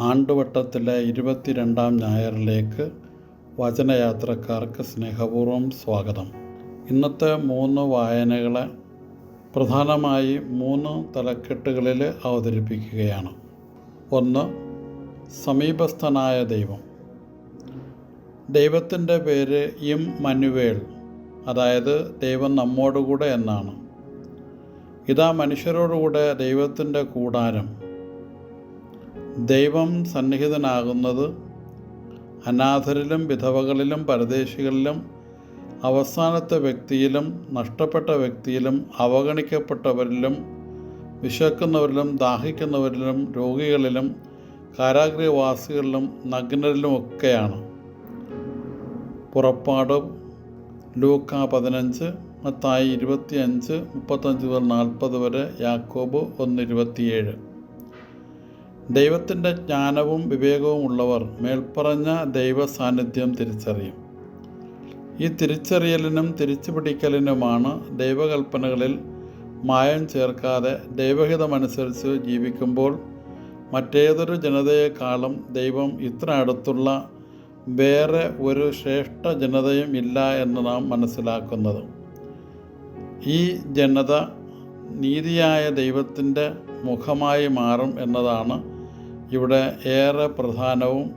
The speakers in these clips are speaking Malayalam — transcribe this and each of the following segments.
ആണ്ടുവട്ടത്തിലെ ഇരുപത്തിരണ്ടാം ഞായറിലേക്ക് വചനയാത്രക്കാർക്ക് സ്നേഹപൂർവം സ്വാഗതം. ഇന്നത്തെ മൂന്ന് വായനകളെ പ്രധാനമായി മൂന്ന് തലക്കെട്ടുകളിൽ അവതരിപ്പിക്കുകയാണ്. ഒന്ന് സമീപസ്ഥനായ ദൈവം. ദൈവത്തിന്റെ പേര് ഇം മനുവേൽ അതായത് ദൈവം നമ്മോടുകൂടെ എന്നാണ്. ഇതാ മനുഷ്യരോടുകൂടെ ദൈവത്തിന്റെ കൂടാരം. ദൈവം സന്നിഹിതനാകുന്നത് അനാഥരിലും വിധവകളിലും പരദേശികളിലും അവസാനത്തെ വ്യക്തിയിലും നഷ്ടപ്പെട്ട വ്യക്തിയിലും അവഗണിക്കപ്പെട്ടവരിലും വിശക്കുന്നവരിലും ദാഹിക്കുന്നവരിലും രോഗികളിലും കാരാഗ്രഹവാസികളിലും നഗ്നരിലുമൊക്കെയാണ് പുറപ്പാട് ലൂക്ക പതിനഞ്ച് മത്തായി ഇരുപത്തിയഞ്ച് മുപ്പത്തഞ്ച് മുതൽ നാൽപ്പത് വരെ യാക്കോബ് ഒന്ന് ഇരുപത്തിയേഴ്. ദൈവത്തിന്റെ ജ്ഞാനവും വിവേകവും ഉള്ളവർ മേൽപ്പറഞ്ഞ ദൈവ സാന്നിധ്യം തിരിച്ചറിയും. ഈ തിരിച്ചറിയലിനും തിരിച്ചുപിടിക്കലിനുമാണ് ദൈവകൽപ്പനകളിൽ മായം ചേർക്കാതെ ദൈവഹിതമനുസരിച്ച് ജീവിക്കുമ്പോൾ മറ്റേതൊരു ജനതയെക്കാളും ദൈവം ഇത്ര അടുത്തുള്ള വേറെ ഒരു ശ്രേഷ്ഠ ജനതയും ഇല്ല എന്ന് നാം മനസ്സിലാക്കുന്നത്. ഈ ജനത നീതിയായ ദൈവത്തിന്റെ മുഖമായി മാറും എന്നതാണ് ഇവിടെ ഏറെ പ്രധാനവും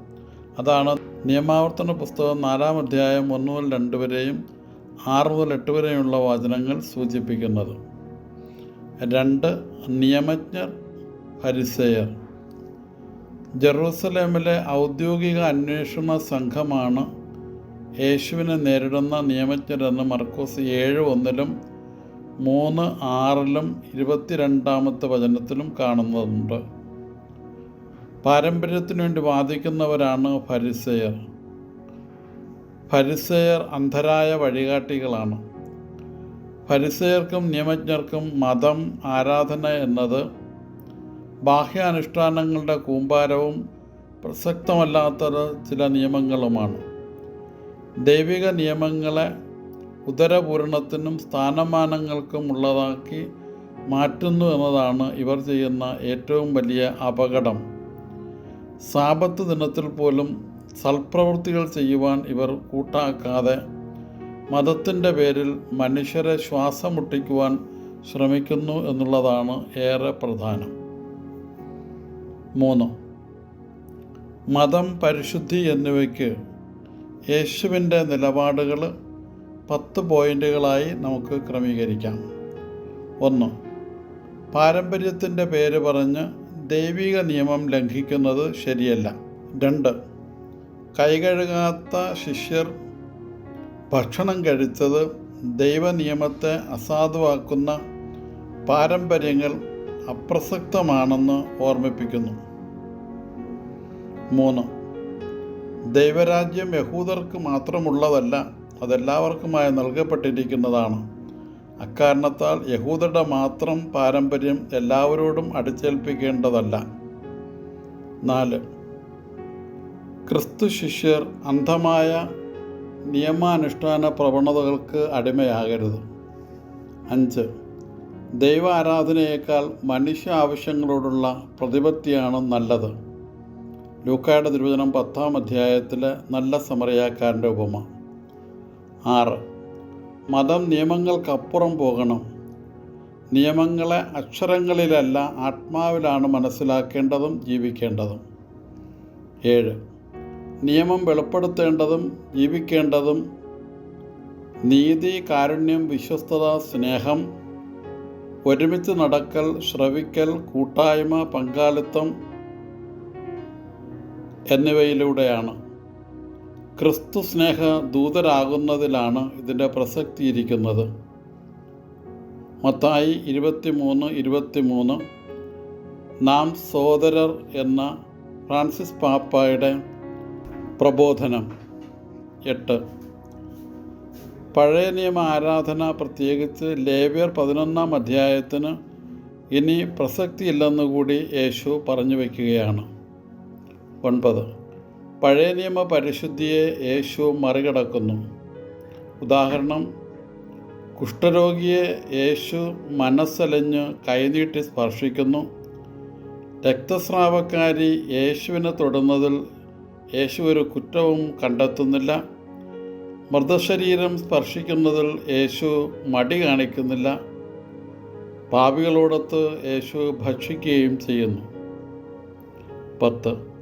അതാണ് നിയമാവർത്തന പുസ്തകം നാലാം അധ്യായം ഒന്ന് മുതൽ രണ്ട് വരെയും ആറ് മുതൽ എട്ട് വരെയുള്ള വചനങ്ങൾ സൂചിപ്പിക്കുന്നത്. രണ്ട് നിയമജ്ഞർ പരിസയർ. ജെറൂസലേമിലെ ഔദ്യോഗിക അന്വേഷണ സംഘമാണ് യേശുവിനെ നേരിടുന്ന നിയമജ്ഞരെന്ന് മർക്കോസ് ഏഴ് ഒന്നിലും മൂന്ന് ആറിലും ഇരുപത്തിരണ്ടാമത്തെ വചനത്തിലും കാണുന്നുണ്ട് പാരമ്പര്യത്തിനു വേണ്ടി വാദിക്കുന്നവരാണ് ഫരിസയർ. ഫരിസയർ അന്ധരായ വഴികാട്ടികളാണ്. ഫരിസയർക്കും നിയമജ്ഞർക്കും മതം ആരാധന എന്നത് ബാഹ്യാനുഷ്ഠാനങ്ങളുടെ കൂമ്പാരവും പ്രസക്തമല്ലാത്ത ചില നിയമങ്ങളുമാണ്. ദൈവിക നിയമങ്ങളെ ഉദരപൂരണത്തിനും സ്ഥാനമാനങ്ങൾക്കും ഉള്ളതാക്കി മാറ്റുന്നു എന്നതാണ് ഇവർ ചെയ്യുന്ന ഏറ്റവും വലിയ അപകടം. സാപത്ത് ദിനത്തിൽ പോലും സൽപ്രവൃത്തികൾ ചെയ്യുവാൻ ഇവർ കൂട്ടാക്കാതെ മതത്തിന്റെ പേരിൽ മനുഷ്യരെ ശ്വാസം മുട്ടിക്കുവാൻ ശ്രമിക്കുന്നു എന്നുള്ളതാണ് ഏറെ പ്രധാനം. മൂന്ന്. മതം പരിശുദ്ധി എന്നിവയ്ക്ക് യേശുവിന്റെ നിലപാടുകൾ പത്ത് പോയിന്റുകളായി നമുക്ക് ക്രമീകരിക്കാം. ഒന്ന്. പാരമ്പര്യത്തിന്റെ പേര് പറഞ്ഞ് ദൈവിക നിയമം ലംഘിക്കുന്നത് ശരിയല്ല. രണ്ട് കൈകഴുകാത്ത ശിഷ്യർ ഭക്ഷണം കഴിച്ചത് ദൈവനിയമത്തെ അസാധുവാക്കുന്ന പാരമ്പര്യങ്ങൾ അപ്രസക്തമാണെന്ന് ഓർമ്മിപ്പിക്കുന്നു. മൂന്ന് ദൈവരാജ്യം യഹൂദർക്ക് മാത്രമുള്ളതല്ല അതെല്ലാവർക്കുമായി നൽകപ്പെട്ടിരിക്കുന്നതാണ്. അക്കാരണത്താൽ യഹൂദരുടെ മാത്രം പാരമ്പര്യം എല്ലാവരോടും അടിച്ചേൽപ്പിക്കേണ്ടതല്ല. നാല്. ക്രിസ്തു ശിഷ്യർ അന്ധമായ നിയമാനുഷ്ഠാന പ്രവണതകൾക്ക് അടിമയാകരുത്. അഞ്ച്. ദൈവ ആരാധനയേക്കാൾ മനുഷ്യ ആവശ്യങ്ങളോടുള്ള പ്രതിപത്തിയാണ് നല്ലത്. ലൂക്കായുടെ തിരുവചനം പത്താം അധ്യായത്തിലെ നല്ല സമറിയാക്കാരന്റെ ഉപമ. ആറ്. മതം നിയമങ്ങൾക്കപ്പുറം പോകണം. നിയമങ്ങളെ അക്ഷരങ്ങളിലല്ല ആത്മാവിലാണ് മനസ്സിലാക്കേണ്ടതും ജീവിക്കേണ്ടതും. ഏഴ്. നിയമം വെളിപ്പെടുത്തേണ്ടതും ജീവിക്കേണ്ടതും. നീതി കാരുണ്യം വിശ്വസ്തത സ്നേഹം ഒരുമിച്ച് നടക്കൽ ശ്രവിക്കൽ കൂട്ടായ്മ പങ്കാളിത്തം എന്നിവയിലൂടെയാണ്. ക്രിസ്തു സ്നേഹ ദൂതരാകുന്നതിലാണ് ഇതിന്റെ പ്രസക്തി ഇരിക്കുന്നത് മത്തായി ഇരുപത്തി മൂന്ന് ഇരുപത്തി മൂന്ന് നാം സോദരർ എന്ന ഫ്രാൻസിസ് പാപ്പായുടെ പ്രബോധനം. എട്ട്. പഴയ നിയമ ആരാധന പ്രത്യേകിച്ച് ലേവ്യർ പതിനൊന്നാം അധ്യായത്തിന് ഇനി പ്രസക്തിയില്ലെന്നുകൂടി യേശു പറഞ്ഞു വയ്ക്കുകയാണ്. ഒൻപത്. പഴയ നിയമ പരിശുദ്ധിയെ യേശു മറികടക്കുന്നു. ഉദാഹരണം കുഷ്ഠരോഗിയെ യേശു മനസ്സലഞ്ഞ് കൈനീട്ടി സ്പർശിക്കുന്നു. രക്തസ്രാവക്കാരി യേശുവിനെ തൊടുന്നതിൽ യേശു ഒരു കുറ്റവും കണ്ടെത്തുന്നില്ല. മൃതശരീരം സ്പർശിക്കുന്നതിൽ യേശു മടി കാണിക്കുന്നില്ല. പാപികളോടൊത്ത് യേശു ഭക്ഷിക്കുകയും ചെയ്യുന്നു. പത്ത്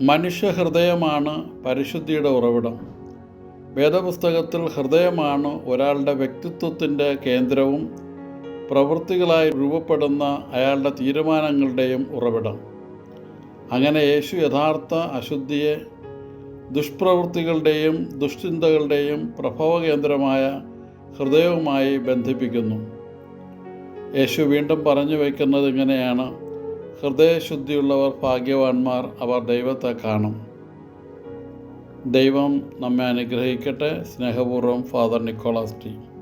മനുഷ്യഹൃദയമാണ് പരിശുദ്ധിയുടെ ഉറവിടം. വേദപുസ്തകത്തിൽ ഹൃദയമാണ് ഒരാളുടെ വ്യക്തിത്വത്തിന്റെ കേന്ദ്രവും പ്രവൃത്തികളായി രൂപപ്പെടുന്ന അയാളുടെ തീരുമാനങ്ങളുടെയും ഉറവിടം. അങ്ങനെ യേശു യഥാർത്ഥ അശുദ്ധിയെ ദുഷ്പ്രവൃത്തികളുടെയും ദുഷ്ചിന്തകളുടെയും പ്രഭവകേന്ദ്രമായ ഹൃദയവുമായി ബന്ധിപ്പിക്കുന്നു. യേശു വീണ്ടും പറഞ്ഞു വയ്ക്കുന്നത് ഇങ്ങനെയാണ്. ഹൃദയശുദ്ധിയുള്ളവർ ഭാഗ്യവാന്മാർ അവർ ദൈവത്തെ കാണും. ദൈവം നമ്മെ അനുഗ്രഹിക്കട്ടെ. സ്നേഹപൂർവം ഫാദർ നിക്കോളാസ് ടി.